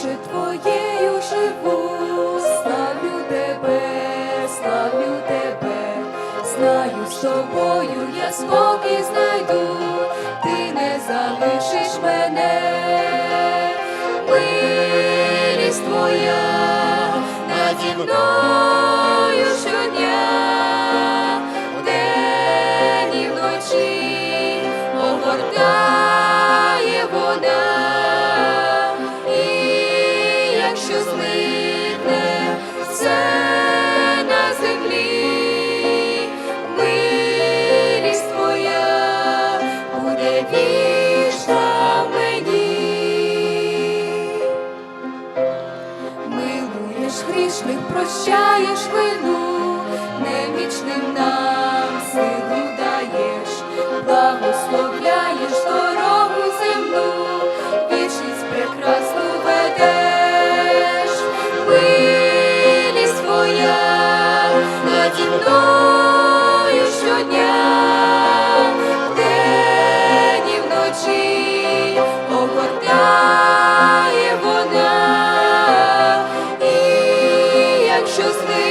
душі твоєю живу, славлю тебе, славлю тебе, знаю з тобою, я спокій знайду, ти не залишиш мене, милість твоя наді мною. вічних прощаєш вину, невічним нам силу даєш, благословляєш дорогу земну, вічність прекрасну ведеш, милість твоя наді мною щодня. choose me.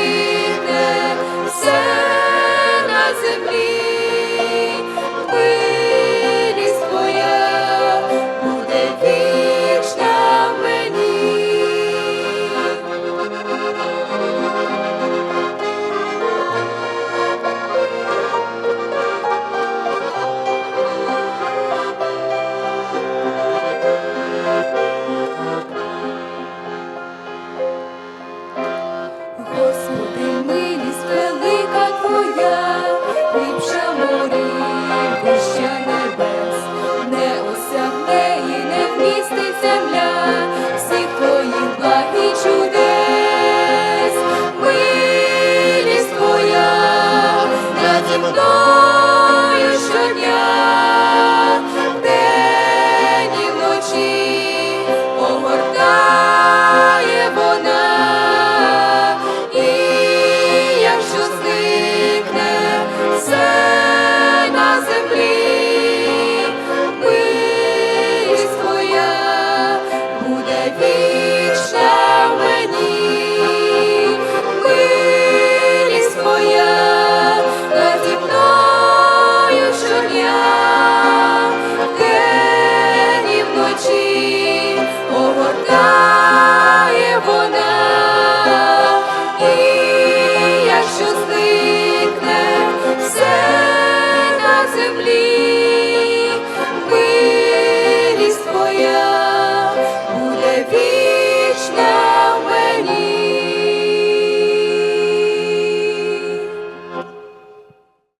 очі огорта.